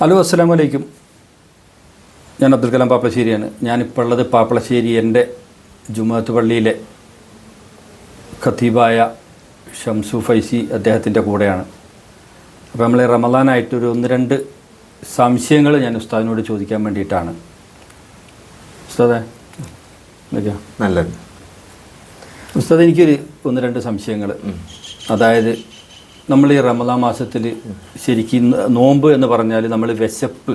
Hello അസ്സാം വലൈക്കും ഞാൻ അബ്ദുൽ കലാം പാപ്പളശ്ശേരിയാണ്. ഞാനിപ്പോൾ ഉള്ളത് പാപ്പളശ്ശേരി എന്റെ ജുമാത്ത് പള്ളിയിലെ ഖത്തീബായ ഷംസു ഫൈസി അദ്ദേഹത്തിന്റെ കൂടെയാണ്. അപ്പോൾ നമ്മൾ റമദാനായിട്ടൊരു ഒന്ന് രണ്ട് സംശയങ്ങൾ ഞാൻ ഉസ്താദിനോട് ചോദിക്കാൻ വേണ്ടിയിട്ടാണ്. ഉസ്താദേ നല്ലത്. ഉസ്താദ് എനിക്കൊരു ഒന്ന് രണ്ട് സംശയങ്ങൾ. അതായത് നമ്മൾ ഈ റമദാൻ മാസത്തിൽ ശരിക്കും നോമ്പ് എന്ന് പറഞ്ഞാൽ നമ്മൾ വിശപ്പ്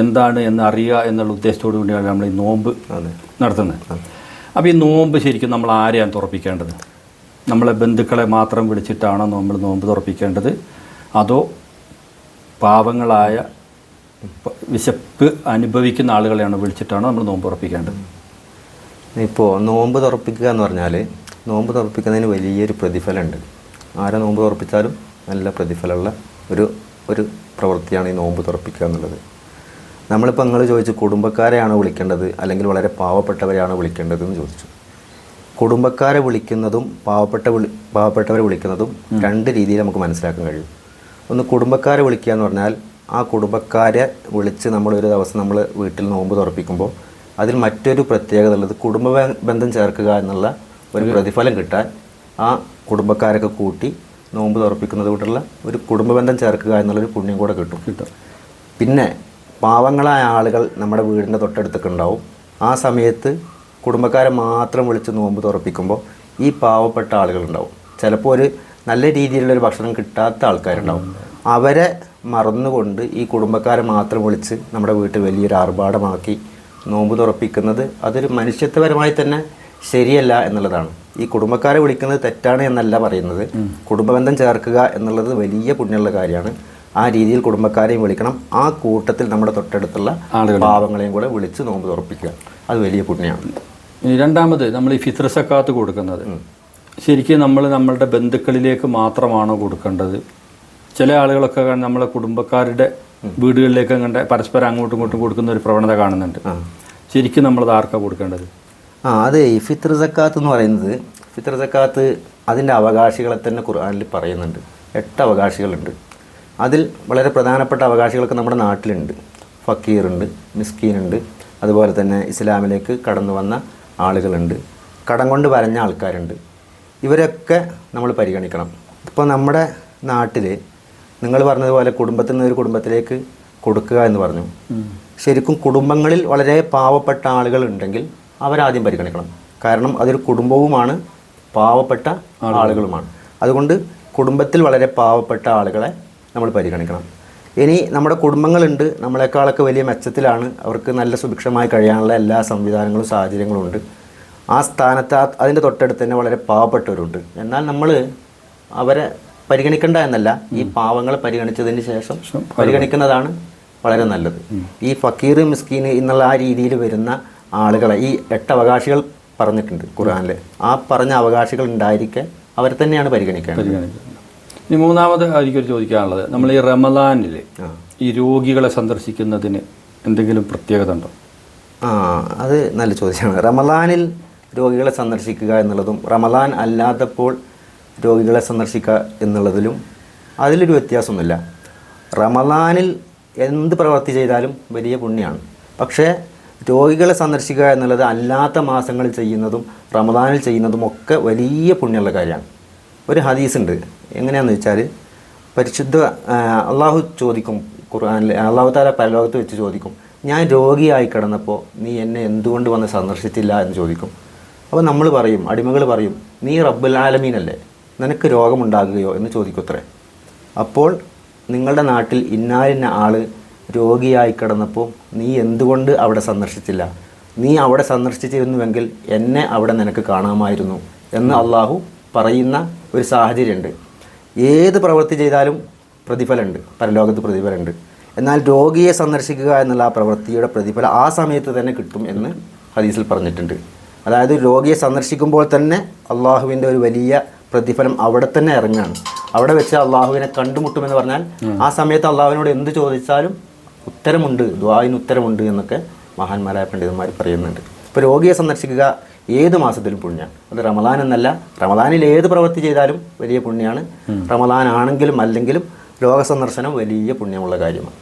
എന്താണ് എന്ന് അറിയുക എന്നുള്ള ഉദ്ദേശത്തോടു കൂടിയാണ് നമ്മൾ ഈ നോമ്പ് നടത്തുന്നത്. അപ്പോൾ ഈ നോമ്പ് ശരിക്കും നമ്മൾ ആരെയാണ് തുറപ്പിക്കേണ്ടത്? നമ്മളെ ബന്ധുക്കളെ മാത്രം വിളിച്ചിട്ടാണോ നമ്മൾ നോമ്പ് തുറപ്പിക്കേണ്ടത്? അതോ പാവങ്ങളായ വിശപ്പ് അനുഭവിക്കുന്ന ആളുകളെയാണ് വിളിച്ചിട്ടാണോ നമ്മൾ നോമ്പ് തുറപ്പിക്കേണ്ടത്? ഇപ്പോൾ നോമ്പ് തുറപ്പിക്കുക എന്ന് പറഞ്ഞാൽ നോമ്പ് തുറപ്പിക്കുന്നതിന് വലിയൊരു പ്രതിഫലമുണ്ട്. ആരെ നോമ്പ് തുറപ്പിച്ചാലും നല്ല പ്രതിഫലമുള്ള ഒരു ഒരു പ്രവൃത്തിയാണ് ഈ നോമ്പ് തുറപ്പിക്കുക എന്നുള്ളത്. നമ്മളിപ്പോൾ നിങ്ങൾ ചോദിച്ചു കുടുംബക്കാരെയാണോ വിളിക്കേണ്ടത്? അല്ലെങ്കിൽ വളരെ പാവപ്പെട്ടവരെയാണ് വിളിക്കേണ്ടത് എന്ന് ചോദിച്ചു. കുടുംബക്കാരെ വിളിക്കുന്നതും പാവപ്പെട്ട വിളി പാവപ്പെട്ടവരെ വിളിക്കുന്നതും രണ്ട് രീതിയിൽ നമുക്ക് മനസ്സിലാക്കാൻ കഴിയും. ഒന്ന് കുടുംബക്കാരെ വിളിക്കുക എന്ന് പറഞ്ഞാൽ ആ കുടുംബക്കാരെ വിളിച്ച് നമ്മൾ ഒരു ദിവസം നമ്മൾ വീട്ടിൽ നോമ്പ് തുറപ്പിക്കുമ്പോൾ അതിൽ മറ്റൊരു പ്രത്യേകത ഉള്ളത് കുടുംബ ബന്ധം ചേർക്കുക എന്നുള്ള ഒരു പ്രതിഫലം കിട്ടാൻ ആ കുടുംബക്കാരൊക്കെ കൂട്ടി നോമ്പ് തുറപ്പിക്കുന്നത് കൊണ്ടുള്ള ഒരു കുടുംബ ബന്ധം ചേർക്കുക എന്നുള്ളൊരു പുണ്യം കൂടെ കിട്ടും. കിട്ടും. പിന്നെ പാവങ്ങളായ ആളുകൾ നമ്മുടെ വീടിന്റെ തൊട്ടടുത്തൊക്കെ ഉണ്ടാവും ആ സമയത്ത് കുടുംബക്കാരെ മാത്രം വിളിച്ച് നോമ്പ് തുറപ്പിക്കുമ്പോൾ ഈ പാവപ്പെട്ട ആളുകളുണ്ടാവും. ചിലപ്പോൾ ഒരു നല്ല രീതിയിലുള്ള ഒരു ഭക്ഷണം കിട്ടാത്ത ആൾക്കാരുണ്ടാവും. അവരെ മറന്നുകൊണ്ട് ഈ കുടുംബക്കാരെ മാത്രം വിളിച്ച് നമ്മുടെ വീട്ടിൽ വലിയൊരു ആർഭാടമാക്കി നോമ്പ് തുറപ്പിക്കുന്നത് അതൊരു മനുഷ്യത്വപരമായി തന്നെ ശരിയല്ല എന്നുള്ളതാണ്. ഈ കുടുംബക്കാരെ വിളിക്കുന്നത് തെറ്റാണ് എന്നല്ല പറയുന്നത്. കുടുംബബന്ധം ചേർക്കുക എന്നുള്ളത് വലിയ പുണ്യമുള്ള കാര്യമാണ്. ആ രീതിയിൽ കുടുംബക്കാരെയും വിളിക്കണം. ആ കൂട്ടത്തിൽ നമ്മുടെ തൊട്ടടുത്തുള്ള. പാവങ്ങളെയും കൂടെ വിളിച്ച് നോമ്പ് തുറപ്പിക്കുക. അത് വലിയ പുണ്യമാണ്. ഇനി രണ്ടാമത് നമ്മൾ ഈ ഫിത്ര സക്കാത്ത് കൊടുക്കുന്നത്. ശരിക്കും നമ്മൾ നമ്മളുടെ ബന്ധുക്കളിലേക്ക് മാത്രമാണോ കൊടുക്കേണ്ടത്? ചില ആളുകളൊക്കെ നമ്മളെ കുടുംബക്കാരുടെ വീടുകളിലേക്ക് കണ്ട പരസ്പരം അങ്ങോട്ടും ഇങ്ങോട്ടും കൊടുക്കുന്ന ഒരു പ്രവണത കാണുന്നുണ്ട്. ശരിക്കും നമ്മളത് ആർക്കാണ് കൊടുക്കേണ്ടത്? ആ അതെ ഈ ഫിത്ർ സക്കാത്ത് എന്ന് പറയുന്നത് ഫിത്ർ സക്കാത്ത് അതിന്റെ അവകാശികളെ തന്നെ ഖുർആാനിൽ പറയുന്നുണ്ട്. എട്ട് അവകാശികളുണ്ട്. അതിൽ വളരെ പ്രധാനപ്പെട്ട അവകാശികളൊക്കെ നമ്മുടെ നാട്ടിലുണ്ട്. ഫക്കീറുണ്ട് മിസ്കീനുണ്ട് അതുപോലെ തന്നെ ഇസ്ലാമിലേക്ക് കടന്നു വന്ന ആളുകളുണ്ട്. കടം കൊണ്ട് വരഞ്ഞ ആൾക്കാരുണ്ട്. ഇവരൊക്കെ നമ്മൾ പരിഗണിക്കണം. ഇപ്പോൾ നമ്മുടെ നാട്ടിൽ നിങ്ങൾ പറഞ്ഞതുപോലെ കുടുംബത്തിൽ നിന്ന് ഒരു കുടുംബത്തിലേക്ക് കൊടുക്കുക എന്ന് പറഞ്ഞു. ശരിക്കും കുടുംബങ്ങളിൽ വളരെ പാവപ്പെട്ട ആളുകൾ ഉണ്ടെങ്കിൽ അവരാദ്യം പരിഗണിക്കണം. കാരണം അതൊരു കുടുംബവുമാണ് പാവപ്പെട്ട ആളുകളുമാണ്. അതുകൊണ്ട് കുടുംബത്തിൽ വളരെ പാവപ്പെട്ട ആളുകളെ നമ്മൾ പരിഗണിക്കണം. ഇനി നമ്മുടെ കുടുംബങ്ങളുണ്ട്. നമ്മളെക്കാളൊക്കെ വലിയ മെച്ചത്തിലാണ്. അവർക്ക് നല്ല സുഭിക്ഷമായി കഴിയാനുള്ള എല്ലാ സംവിധാനങ്ങളും സാഹചര്യങ്ങളും ഉണ്ട്. ആ സ്ഥാനത്ത് അതിന്റെ തൊട്ടടുത്ത് തന്നെ വളരെ പാവപ്പെട്ടവരുണ്ട്. എന്നാൽ നമ്മൾ അവരെ പരിഗണിക്കേണ്ട എന്നല്ല ഈ പാവങ്ങളെ പരിഗണിച്ചതിന് ശേഷം പരിഗണിക്കുന്നതാണ് വളരെ നല്ലത്. ഈ ഫക്കീർ മിസ്കീൻ എന്നുള്ള ആ രീതിയിൽ വരുന്ന ആളുകളെ ഈ എട്ട് അവകാശികൾ പറഞ്ഞിട്ടുണ്ട് ഖുർആാനിൽ ആ പറഞ്ഞ അവകാശികൾ ഉണ്ടായിരിക്കെ അവരെ തന്നെയാണ് പരിഗണിക്കേണ്ടത്. ഇനി മൂന്നാമത് എനിക്കൊരു ചോദിക്കാനുള്ളത്. നമ്മൾ ഈ റമദാനിൽ ഈ രോഗികളെ സന്ദർശിക്കുന്നതിന് എന്തെങ്കിലും പ്രത്യേകത ഉണ്ടോ? ആ അത് നല്ല ചോദ്യമാണ്. റമദാനിൽ രോഗികളെ സന്ദർശിക്കുക എന്നുള്ളതും റമദാൻ അല്ലാത്തപ്പോൾ രോഗികളെ സന്ദർശിക്കുക എന്നുള്ളതിലും അതിലൊരു വ്യത്യാസമൊന്നുമില്ല. റമദാനിൽ എന്ത് പ്രവൃത്തി ചെയ്താലും വലിയ പുണ്യമാണ് പക്ഷേ രോഗികളെ സന്ദർശിക്കുക എന്നുള്ളത് അല്ലാത്ത മാസങ്ങളിൽ ചെയ്യുന്നതും റമദാനിൽ ചെയ്യുന്നതും ഒക്കെ വലിയ പുണ്യമുള്ള കാര്യമാണ്. ഒരു ഹദീസ് ഉണ്ട് എങ്ങനെയാണെന്ന് വെച്ചാൽ പരിശുദ്ധ അള്ളാഹു ചോദിക്കും ഖുർആനിൽ അള്ളാഹു താല പരലോകത്ത് വെച്ച് ചോദിക്കും ഞാൻ രോഗിയായി കിടന്നപ്പോൾ നീ എന്നെ എന്തുകൊണ്ട് വന്ന് സന്ദർശിച്ചില്ല? എന്ന് ചോദിക്കും. അപ്പോൾ നമ്മൾ പറയും അടിമകൾ പറയും നീ റബ്ബുൽ ആലമീനല്ലേ? നിനക്ക് രോഗമുണ്ടാകുകയോ? എന്ന് ചോദിക്കുത്രേ അപ്പോൾ നിങ്ങളുടെ നാട്ടിൽ ഇന്നാലിന്ന ആൾ രോഗിയായി കിടന്നപ്പോൾ നീ എന്തുകൊണ്ട് അവിടെ സന്ദർശിച്ചില്ല? നീ അവിടെ സന്ദർശിച്ചിരുന്നുവെങ്കിൽ എന്നെ അവിടെ നിനക്ക് കാണാമായിരുന്നു എന്ന് അള്ളാഹു പറയുന്ന ഒരു സാഹചര്യമുണ്ട്. ഏത് പ്രവൃത്തി ചെയ്താലും പ്രതിഫലമുണ്ട്. പരലോകത്ത് പ്രതിഫലമുണ്ട്. എന്നാൽ രോഗിയെ സന്ദർശിക്കുക എന്നുള്ള ആ പ്രവൃത്തിയുടെ പ്രതിഫലം ആ സമയത്ത് തന്നെ കിട്ടും എന്ന് ഹദീസിൽ പറഞ്ഞിട്ടുണ്ട്. അതായത് രോഗിയെ സന്ദർശിക്കുമ്പോൾ തന്നെ അള്ളാഹുവിന്റെ ഒരു വലിയ പ്രതിഫലം അവിടെ തന്നെ ഇറങ്ങുകയാണ്. അവിടെ വെച്ച് അള്ളാഹുവിനെ കണ്ടുമുട്ടുമെന്ന് പറഞ്ഞാൽ ആ സമയത്ത് അള്ളാഹുവിനോട് എന്ത് ചോദിച്ചാലും ഉത്തരമുണ്ട് ദ്വാവിന് ഉത്തരമുണ്ട് എന്നൊക്കെ മഹാന്മാരായ പണ്ഡിതന്മാർ പറയുന്നുണ്ട്. ഇപ്പോൾ രോഗിയെ സന്ദർശിക്കുക ഏത് മാസത്തിലും പുണ്യമാണ് അത് റമദാൻ എന്നല്ല റമദാനിൽ ഏത് പ്രവൃത്തി ചെയ്താലും വലിയ പുണ്യമാണ് റമദാൻ ആണെങ്കിലും അല്ലെങ്കിലും രോഗസന്ദർശനം വലിയ പുണ്യമുള്ള കാര്യമാണ്.